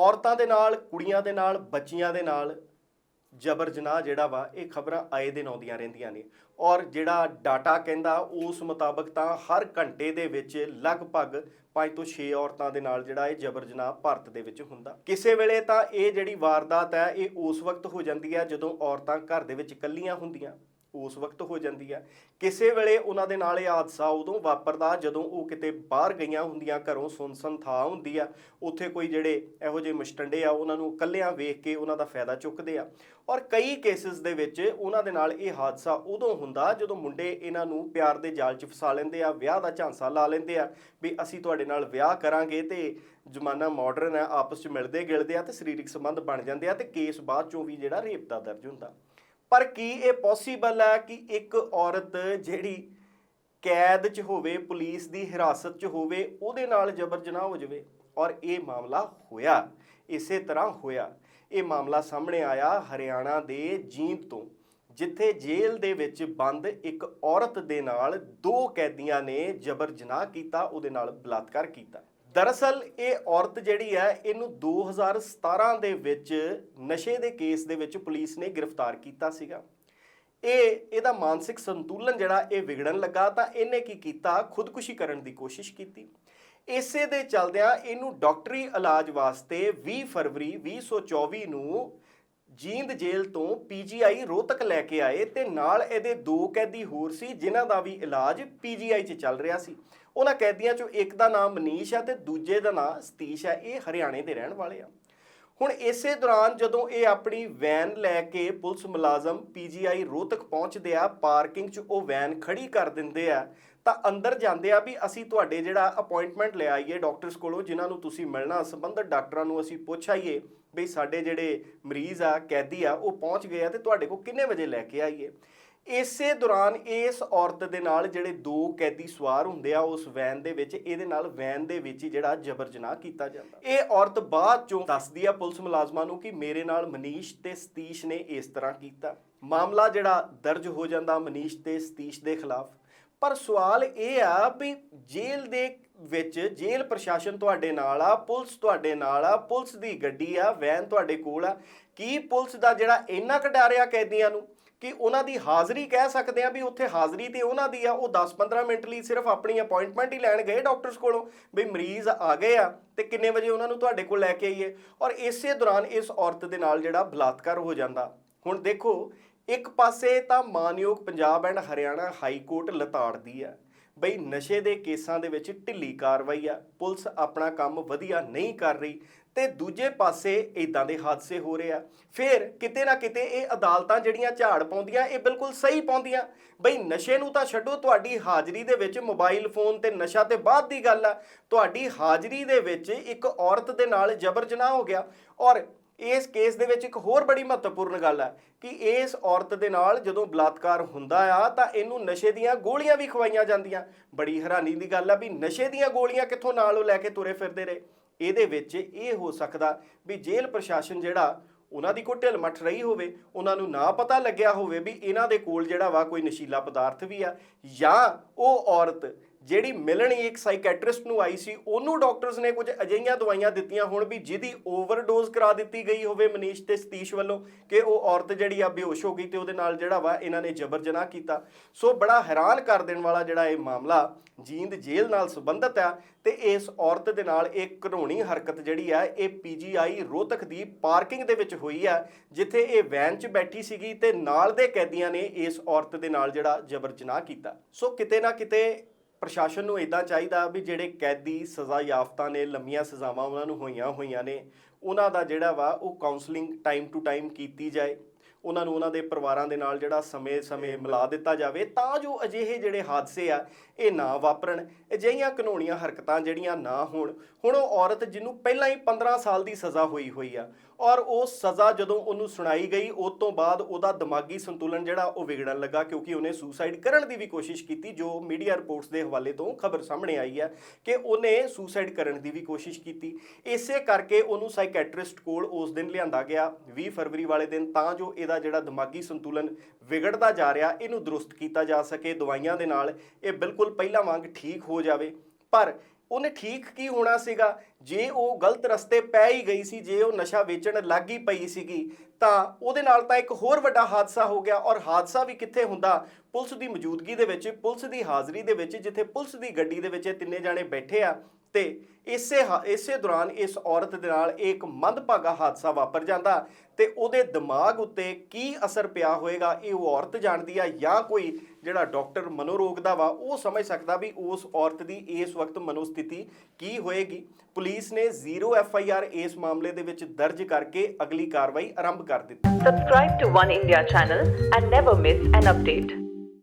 ਔਰਤਾਂ ਦੇ ਨਾਲ, ਕੁੜੀਆਂ ਦੇ ਨਾਲ, ਬੱਚੀਆਂ ਦੇ ਨਾਲ ਜਬਰ ਜਨਾਹ ਜਿਹੜਾ ਵਾ, ਇਹ ਖਬਰਾਂ ਆਏ ਦਿਨ ਆਉਂਦੀਆਂ ਰਹਿੰਦੀਆਂ ਨੇ। ਔਰ ਜਿਹੜਾ ਡਾਟਾ ਕਹਿੰਦਾ, ਉਸ ਮੁਤਾਬਕ ਤਾਂ ਹਰ ਘੰਟੇ ਦੇ ਵਿੱਚ ਲਗਭਗ 5 ਤੋਂ 6 ਔਰਤਾਂ ਦੇ ਨਾਲ ਜਿਹੜਾ ਇਹ ਜਬਰ ਜਨਾਹ ਭਾਰਤ ਦੇ ਵਿੱਚ ਹੁੰਦਾ। ਕਿਸੇ ਵੇਲੇ ਤਾਂ ਇਹ ਜਿਹੜੀ ਵਾਰਦਾਤ ਹੈ, ਇਹ ਉਸ ਵਕਤ ਹੋ ਜਾਂਦੀ ਹੈ ਜਦੋਂ ਔਰਤਾਂ ਘਰ ਦੇ ਵਿੱਚ ਇਕੱਲੀਆਂ ਹੁੰਦੀਆਂ। ਉਸ ਵਕਤ ਹੋ ਜਾਂਦੀ ਹੈ ਕਿਸੇ ਵੇਲੇ ਉਹਨਾਂ ਦੇ ਨਾਲ ਇਹ ਹਾਦਸਾ ਉਦੋਂ ਵਾਪਰਦਾ ਜਦੋਂ ਉਹ ਕਿਤੇ ਬਾਹਰ ਗਈਆਂ ਹੁੰਦੀਆਂ, ਘਰੋਂ ਸੁਨਸਨ ਥਾਂ ਹੁੰਦੀ ਆ। ਉੱਥੇ ਕੋਈ ਜਿਹੜੇ ਇਹੋ ਜਿਹੇ ਮਸਟੰਡੇ ਆ, ਉਹਨਾਂ ਨੂੰ ਇਕੱਲਿਆਂ ਵੇਖ ਕੇ ਉਹਨਾਂ ਦਾ ਫਾਇਦਾ ਚੁੱਕਦੇ ਆ। ਔਰ ਕਈ ਕੇਸਿਸ ਦੇ ਵਿੱਚ ਉਹਨਾਂ ਦੇ ਨਾਲ ਇਹ ਹਾਦਸਾ ਉਦੋਂ ਹੁੰਦਾ ਜਦੋਂ ਮੁੰਡੇ ਇਹਨਾਂ ਨੂੰ ਪਿਆਰ ਦੇ ਜਾਲ 'ਚ ਫਸਾ ਲੈਂਦੇ ਆ, ਵਿਆਹ ਦਾ ਝਾਂਸਾ ਲਾ ਲੈਂਦੇ ਆ ਵੀ ਅਸੀਂ ਤੁਹਾਡੇ ਨਾਲ ਵਿਆਹ ਕਰਾਂਗੇ ਤੇ ਜ਼ਮਾਨਾ ਮਾਡਰਨ ਆ ਆਪਸ 'ਚ ਮਿਲਦੇ ਗਿਲਦੇ ਆ ਤੇ ਸਰੀਰਕ ਸੰਬੰਧ ਬਣ ਜਾਂਦੇ ਆ ਤੇ ਕੇਸ ਬਾਅਦ 'ਚੋਂ ਵੀ ਜਿਹੜਾ ਰੇਪ ਦਾ ਦਰਜ ਹੁੰਦਾ। ਪਰ ਕੀ ਇਹ ਪੋਸੀਬਲ ਹੈ ਕਿ ਇੱਕ ਔਰਤ ਜਿਹੜੀ ਕੈਦ 'ਚ ਹੋਵੇ, ਪੁਲਿਸ ਦੀ ਹਿਰਾਸਤ 'ਚ ਹੋਵੇ, ਉਹਦੇ ਨਾਲ ਜਬਰ ਜਨਾਹ ਹੋ ਜਾਵੇ? ਔਰ ਇਹ ਮਾਮਲਾ ਹੋਇਆ, ਇਸੇ ਤਰ੍ਹਾਂ ਹੋਇਆ। ਇਹ ਮਾਮਲਾ ਸਾਹਮਣੇ ਆਇਆ ਹਰਿਆਣਾ ਦੇ ਜੀਂਦ ਤੋਂ, ਜਿੱਥੇ ਜੇਲ੍ਹ ਦੇ ਵਿੱਚ ਬੰਦ ਇੱਕ ਔਰਤ ਦੇ ਨਾਲ ਦੋ ਕੈਦੀਆਂ ਨੇ ਜਬਰ ਜਨਾਹ ਕੀਤਾ, ਉਹਦੇ ਨਾਲ ਬਲਾਤਕਾਰ ਕੀਤਾ। ਦਰਅਸਲ ਇਹ ਔਰਤ ਜਿਹੜੀ ਹੈ, ਇਹਨੂੰ 2017 ਦੇ ਵਿੱਚ ਨਸ਼ੇ ਦੇ ਕੇਸ ਦੇ ਵਿੱਚ ਪੁਲਿਸ ਨੇ ਗ੍ਰਿਫਤਾਰ ਕੀਤਾ ਸੀਗਾ। ਇਹ, ਇਹਦਾ ਮਾਨਸਿਕ ਸੰਤੁਲਨ ਜਿਹੜਾ ਇਹ ਵਿਗੜਨ ਲੱਗਾ ਤਾਂ ਇਹਨੇ ਕੀ ਕੀਤਾ? ਖੁਦਕੁਸ਼ੀ ਕਰਨ ਦੀ ਕੋਸ਼ਿਸ਼ ਕੀਤੀ। ਇਸੇ ਦੇ ਚਲਦਿਆਂ ਇਹਨੂੰ ਡਾਕਟਰੀ ਇਲਾਜ ਵਾਸਤੇ 20 ਫਰਵਰੀ 2024 ਨੂੰ ਜੀਂਦ ਜੇਲ੍ਹ ਤੋਂ ਪੀਜੀਆਈ ਰੋਹਤਕ ਲੈ ਕੇ ਆਏ ਤੇ ਨਾਲ ਇਹਦੇ ਦੋ ਕੈਦੀ ਹੋਰ ਸੀ, ਜਿਨ੍ਹਾਂ ਦਾ ਵੀ ਇਲਾਜ ਪੀਜੀਆਈ 'ਚ ਚੱਲ ਰਿਹਾ ਸੀ। ਉਹਨਾਂ ਕੈਦੀਆਂ 'ਚੋਂ ਇੱਕ ਦਾ ਨਾਮ ਮਨੀਸ਼ ਹੈ ਤੇ ਦੂਜੇ ਦਾ ਨਾਮ ਸਤੀਸ਼ ਹੈ ਇਹ ਹਰਿਆਣੇ ਦੇ ਰਹਿਣ ਵਾਲੇ ਆ। ਹੁਣ ਇਸੇ ਦੌਰਾਨ ਜਦੋਂ ਇਹ ਆਪਣੀ ਵੈਨ ਲੈ ਕੇ ਪੁਲਿਸ ਮੁਲਾਜ਼ਮ ਪੀਜੀਆਈ ਰੋਹਤਕ ਪਹੁੰਚਦੇ ਆ, ਪਾਰਕਿੰਗ 'ਚ ਉਹ ਵੈਨ ਖੜੀ ਕਰ ਦਿੰਦੇ ਆ ਤਾਂ ਅੰਦਰ ਜਾਂਦੇ ਆ ਵੀ ਅਸੀਂ ਤੁਹਾਡੇ ਜਿਹੜਾ ਅਪਾਇੰਟਮੈਂਟ ਲੈ ਆਈਏ ਡਾਕਟਰਸ ਕੋਲੋਂ, ਜਿਨ੍ਹਾਂ ਨੂੰ ਤੁਸੀਂ ਮਿਲਣਾ, ਸੰਬੰਧਿਤ ਡਾਕਟਰਾਂ ਨੂੰ ਅਸੀਂ ਪੁੱਛ ਆਈਏ ਵੀ ਸਾਡੇ ਜਿਹੜੇ ਮਰੀਜ਼ ਆ, ਕੈਦੀ ਆ, ਉਹ ਪਹੁੰਚ ਗਏ ਆ ਤੇ ਤੁਹਾਡੇ ਕੋਲ ਕਿੰਨੇ ਵਜੇ ਲੈ ਕੇ ਆਈਏ? ਇਸੇ ਦੌਰਾਨ ਇਸ ਔਰਤ ਦੇ ਨਾਲ ਜਿਹੜੇ ਦੋ ਕੈਦੀ ਸਵਾਰ ਹੁੰਦੇ ਆ, ਉਸ ਵੈਨ ਦੇ ਵਿੱਚ, ਇਹਦੇ ਨਾਲ ਵੈਨ ਦੇ ਵਿੱਚ ਹੀ ਜਿਹੜਾ ਜਬਰ ਜਨਾਹ ਕੀਤਾ ਜਾਂਦਾ। ਇਹ ਔਰਤ ਬਾਅਦ ਚੋਂ ਦੱਸਦੀ ਆ ਪੁਲਿਸ ਮੁਲਾਜ਼ਮਾਂ ਨੂੰ ਕਿ ਮੇਰੇ ਨਾਲ ਮਨੀਸ਼ ਤੇ ਸਤੀਸ਼ ਨੇ ਇਸ ਤਰ੍ਹਾਂ ਕੀਤਾ। ਮਾਮਲਾ ਜਿਹੜਾ ਦਰਜ ਹੋ ਜਾਂਦਾ ਮਨੀਸ਼ ਤੇ ਸਤੀਸ਼ ਦੇ ਖਿਲਾਫ। ਪਰ ਸਵਾਲ ਇਹ ਆ ਵੀ ਜੇਲ੍ਹ ਦੇ ਵਿੱਚ ਜੇਲ੍ਹ ਪ੍ਰਸ਼ਾਸਨ ਤੁਹਾਡੇ ਨਾਲ ਆ, ਪੁਲਿਸ ਤੁਹਾਡੇ ਨਾਲ ਆ, ਪੁਲਿਸ ਦੀ ਗੱਡੀ ਆ, ਵੈਨ ਤੁਹਾਡੇ ਕੋਲ ਆ, ਕੀ ਪੁਲਿਸ ਦਾ ਜਿਹੜਾ ਇੰਨਾ ਕੁ ਕੈਦੀਆਂ ਨੂੰ ਕਿ ਉਹਨਾਂ ਦੀ ਹਾਜ਼ਰੀ ਕਹਿ ਸਕਦੇ ਆ ਵੀ ਉੱਥੇ ਹਾਜ਼ਰੀ ਤੇ ਉਹਨਾਂ ਦੀ ਆ, ਉਹ 10-15 ਮਿੰਟ ਲਈ ਸਿਰਫ ਆਪਣੀ ਅਪਾਇੰਟਮੈਂਟ ਹੀ ਲੈਣ ਗਏ ਡਾਕਟਰਸ ਕੋਲੋਂ ਵੀ ਮਰੀਜ਼ ਆ ਗਏ ਆ ਤੇ ਕਿੰਨੇ ਵਜੇ ਉਹਨਾਂ ਨੂੰ ਤੁਹਾਡੇ ਕੋਲ ਲੈ ਕੇ ਆਈਏ ਔਰ ਇਸੇ ਦੌਰਾਨ ਇਸ ਔਰਤ ਦੇ ਨਾਲ ਜਿਹੜਾ ਬਲਾਤਕਾਰ ਹੋ ਜਾਂਦਾ। ਹੁਣ ਦੇਖੋ ਇੱਕ ਪਾਸੇ ਤਾਂ ਮਾਨਯੋਗ Punjab and Haryana High Court ਲਤਾੜਦੀ ਆ ਬਈ ਨਸ਼ੇ ਦੇ ਕੇਸਾਂ ਦੇ ਵਿੱਚ ਢਿੱਲੀ ਕਾਰਵਾਈ ਆ, ਪੁਲਿਸ ਆਪਣਾ ਕੰਮ ਵਧੀਆ ਨਹੀਂ ਕਰ ਰਹੀ ਤੇ ਦੂਜੇ ਪਾਸੇ ਇਦਾਂ ਦੇ ਹਾਦਸੇ ਹੋ ਰਹੇ ਆ। ਫਿਰ ਕਿਤੇ ਨਾ ਕਿਤੇ ਇਹ ਅਦਾਲਤਾਂ ਜਿਹੜੀਆਂ ਝਾੜ ਪਾਉਂਦੀਆਂ, ਇਹ ਬਿਲਕੁਲ ਸਹੀ ਪਾਉਂਦੀਆਂ। ਬਈ ਨਸ਼ੇ ਨੂੰ ਤਾਂ ਛੱਡੋ, ਤੁਹਾਡੀ ਹਾਜ਼ਰੀ ਦੇ ਵਿੱਚ ਮੋਬਾਈਲ ਫੋਨ ਤੇ ਨਸ਼ਾ ਤੇ ਬਾਅਦ ਦੀ ਗੱਲ ਆ। ਤੁਹਾਡੀ ਹਾਜ਼ਰੀ ਦੇ ਵਿੱਚ ਇੱਕ ਔਰਤ ਦੇ ਨਾਲ ਜਬਰ ਜਨਾਹ ਹੋ ਗਿਆ ਔਰ ਇਸ ਕੇਸ ਦੇ ਵਿੱਚ ਇੱਕ ਹੋਰ ਬੜੀ ਮਹੱਤਵਪੂਰਨ ਗੱਲ ਹੈ ਕਿ ਇਸ ਔਰਤ ਦੇ ਨਾਲ ਜਦੋਂ ਬਲਾਤਕਾਰ ਹੁੰਦਾ ਆ, ਤਾਂ ਇਹਨੂੰ ਨਸ਼ੇ ਦੀਆਂ ਗੋਲੀਆਂ ਵੀ ਖਵਾਈਆਂ ਜਾਂਦੀਆਂ। ਬੜੀ ਹੈਰਾਨੀ ਦੀ ਗੱਲ ਆ ਵੀ ਨਸ਼ੇ ਦੀਆਂ ਗੋਲੀਆਂ ਕਿੱਥੋਂ ਨਾਲ ਉਹ ਲੈ ਕੇ ਤੁਰੇ ਫਿਰਦੇ ਰਹੇ। ਇਹਦੇ ਵਿੱਚ ਇਹ ਹੋ ਸਕਦਾ ਵੀ ਜੇਲ੍ਹ ਪ੍ਰਸ਼ਾਸਨ ਜਿਹੜਾ, ਉਹਨਾਂ ਦੀ ਕੋਈ ਢਿੱਲ ਮੱਠ ਰਹੀ ਹੋਵੇ, ਉਹਨਾਂ ਨੂੰ ਨਾ ਪਤਾ ਲੱਗਿਆ ਹੋਵੇ ਵੀ ਇਹਨਾਂ ਦੇ ਕੋਲ ਜਿਹੜਾ ਵਾ ਕੋਈ ਨਸ਼ੀਲਾ ਪਦਾਰਥ ਵੀ ਆ, ਜਾਂ ਉਹ ਔਰਤ ਜਿਹੜੀ ਮਿਲਣੀ ਇੱਕ ਸਾਈਕੈਟ੍ਰਿਸਟ ਨੂੰ ਆਈ ਸੀ, ਉਹਨੂੰ ਡਾਕਟਰਸ ਨੇ ਕੁਝ ਅਜਿਹੀਆਂ ਦਵਾਈਆਂ ਦਿੱਤੀਆਂ ਹੋਣ ਵੀ ਜਿਹਦੀ ਓਵਰਡੋਜ਼ ਕਰਾ ਦਿੱਤੀ ਗਈ ਹੋਵੇ ਮਨੀਸ਼ ਤੇ ਸਤੀਸ਼ ਵੱਲੋਂ ਕਿ ਉਹ ਔਰਤ ਜਿਹੜੀ ਆ ਬੇਹੋਸ਼ ਹੋ ਗਈ ਤੇ ਉਹਦੇ ਨਾਲ ਜਿਹੜਾ ਵਾ ਇਹਨਾਂ ਨੇ ਜਬਰ ਜਨਾਹ ਕੀਤਾ। ਸੋ ਬੜਾ ਹੈਰਾਨ ਕਰ ਦੇਣ ਵਾਲਾ ਜਿਹੜਾ ਇਹ ਮਾਮਲਾ ਜੀਂਦ ਜੇਲ੍ਹ ਨਾਲ ਸੰਬੰਧਿਤ ਆ ਤੇ ਇਸ ਔਰਤ ਦੇ ਨਾਲ ਇਹ ਘਰੋਣੀ ਹਰਕਤ ਜਿਹੜੀ ਆ, ਇਹ ਪੀਜੀਆਈ ਰੋਹਤਕ ਦੀ ਪਾਰਕਿੰਗ ਦੇ ਵਿੱਚ ਹੋਈ ਆ, ਜਿੱਥੇ ਇਹ ਵੈਨ 'ਚ ਬੈਠੀ ਸੀਗੀ ਤੇ ਨਾਲ ਦੇ ਕੈਦੀਆਂ ਨੇ ਇਸ ਔਰਤ ਦੇ ਨਾਲ ਜਿਹੜਾ ਜਬਰ ਜਨਾਹ ਕੀਤਾ। ਸੋ ਕਿਤੇ ਨਾ ਕਿਤੇ ਪ੍ਰਸ਼ਾਸਨ ਨੂੰ ਇਦਾਂ ਚਾਹੀਦਾ ਵੀ ਜਿਹੜੇ ਕੈਦੀ ਸਜ਼ਾ ਯਾਫਤਾ ਨੇ, ਲੰਮੀਆਂ ਸਜ਼ਾਵਾਂ ਉਹਨਾਂ ਨੂੰ ਹੋਈਆਂ ਹੋਈਆਂ ਨੇ, ਉਹਨਾਂ ਦਾ ਜਿਹੜਾ ਵਾ ਉਹ ਕਾਉਂਸਲਿੰਗ ਟਾਈਮ ਟੂ ਟਾਈਮ ਕੀਤੀ ਜਾਏ। ਉਹਨਾਂ ਨੂੰ ਉਹਨਾਂ ਦੇ ਪਰਿਵਾਰਾਂ ਦੇ ਨਾਲ ਜਿਹੜਾ ਸਮੇਂ-ਸਮੇਂ ਮਿਲਾ ਦਿੱਤਾ ਜਾਵੇ ਤਾਂ ਜੋ ਅਜਿਹੇ ਜਿਹੜੇ ਹਾਦਸੇ ਆ, ਇਹ ਨਾ ਵਾਪਰਨ। ਅਜਿਹੀਆਂ ਕਾਨੂੰਨੀਆਂ ਹਰਕਤਾਂ ਜਿਹੜੀਆਂ ਨਾ ਹੋਣ, ਹੁਣ ਉਹ ਔਰਤ ਜਿਹਨੂੰ ਪਹਿਲਾਂ ਹੀ 15 ਸਾਲ ਦੀ ਸਜ਼ਾ ਹੋਈ ਹੋਈ ਆ ਔਰ ਉਹ ਸਜ਼ਾ ਜਦੋਂ ਉਹਨੂੰ ਸੁਣਾਈ ਗਈ, ਉਸ ਤੋਂ ਬਾਅਦ ਉਹਦਾ ਦਿਮਾਗੀ ਸੰਤੁਲਨ ਜਿਹੜਾ ਉਹ ਵਿਗੜਨ ਲੱਗਾ ਕਿਉਂਕਿ ਉਹਨੇ ਸੁਸਾਈਡ ਕਰਨ ਦੀ ਵੀ ਕੋਸ਼ਿਸ਼ ਕੀਤੀ, ਜੋ ਮੀਡੀਆ ਰਿਪੋਰਟਸ ਦੇ ਹਵਾਲੇ ਤੋਂ ਖਬਰ ਸਾਹਮਣੇ ਆਈ ਹੈ ਕਿ ਉਹਨੇ ਸੁਸਾਈਡ ਕਰਨ ਦੀ ਵੀ ਕੋਸ਼ਿਸ਼ ਕੀਤੀ। ਇਸੇ ਕਰਕੇ ਉਹਨੂੰ ਸਾਈਕੈਟ੍ਰਿਸਟ ਕੋਲ ਉਸ ਦਿਨ ਲਿਆਂਦਾ ਗਿਆ 20 ਫਰਵਰੀ ਵਾਲੇ ਦਿਨ, ਤਾਂ ਜੋ ਇਹਦਾ ਜਿਹੜਾ ਦਿਮਾਗੀ ਸੰਤੁਲਨ ਵਿਗੜਦਾ ਜਾ ਰਿਹਾ, ਇਹਨੂੰ ਦਰੁਸਤ ਕੀਤਾ ਜਾ ਸਕੇ, ਦਵਾਈਆਂ ਦੇ ਨਾਲ ਇਹ ਬਿਲਕੁਲ ਪਹਿਲਾਂ ਵਾਂਗ ਠੀਕ ਹੋ ਜਾਵੇ। ਪਰ ਉਹਨੇ ਠੀਕ ਕੀ ਹੋਣਾ ਸੀਗਾ? ਜੇ ਉਹ ਗਲਤ ਰਸਤੇ ਪੈ ਹੀ ਗਈ ਸੀ, ਜੇ ਉਹ ਨਸ਼ਾ ਵੇਚਣ ਲੱਗ ਹੀ ਪਈ ਸੀਗੀ, ਤਾਂ ਉਹਦੇ ਨਾਲ ਤਾਂ ਇੱਕ ਹੋਰ ਵੱਡਾ ਹਾਦਸਾ ਹੋ ਗਿਆ ਔਰ ਹਾਦਸਾ ਵੀ ਕਿੱਥੇ ਹੁੰਦਾ? ਪੁਲਿਸ ਦੀ ਮੌਜੂਦਗੀ ਦੇ ਵਿੱਚ, ਪੁਲਿਸ ਦੀ ਹਾਜ਼ਰੀ ਦੇ ਵਿੱਚ, ਜਿੱਥੇ ਪੁਲਿਸ ਦੀ ਗੱਡੀ ਦੇ ਵਿੱਚ ਇਹ ਤਿੰਨੇ ਜਾਣੇ ਬੈਠੇ ਆ ਤੇ ਇਸੇ ਹਾ- ਇਸੇ ਦੌਰਾਨ ਇਸ ਔਰਤ ਦੇ ਨਾਲ ਇੱਕ ਮੰਦਭਾਗਾ ਹਾਦਸਾ ਵਾਪਰ ਜਾਂਦਾ ਤੇ ਉਹਦੇ ਦਿਮਾਗ ਉੱਤੇ ਕੀ ਅਸਰ ਪਿਆ ਹੋਏਗਾ, ਇਹ ਉਹ ਔਰਤ ਜਾਣਦੀ ਆ ਜਾਂ ਕੋਈ ਜਿਹੜਾ ਡਾਕਟਰ ਮਨੋਰੋਗ ਦਾ ਵਾ, ਉਹ ਸਮਝ ਸਕਦਾ ਵੀ ਉਸ ਔਰਤ ਦੀ ਇਸ ਵਕਤ ਮਨੋਸਥਿਤੀ ਕੀ ਹੋਏਗੀ ਪੁਲਿਸ ਨੇ ਜ਼ੀਰੋ ਐਫ ਆਈ ਆਰ ਇਸ ਮਾਮਲੇ ਦੇ ਵਿੱਚ ਦਰਜ ਕਰਕੇ ਅਗਲੀ ਕਾਰਵਾਈ ਆਰੰਭ ਕਰ ਦਿੱਤੀ subscribe to One India channel and never miss an update.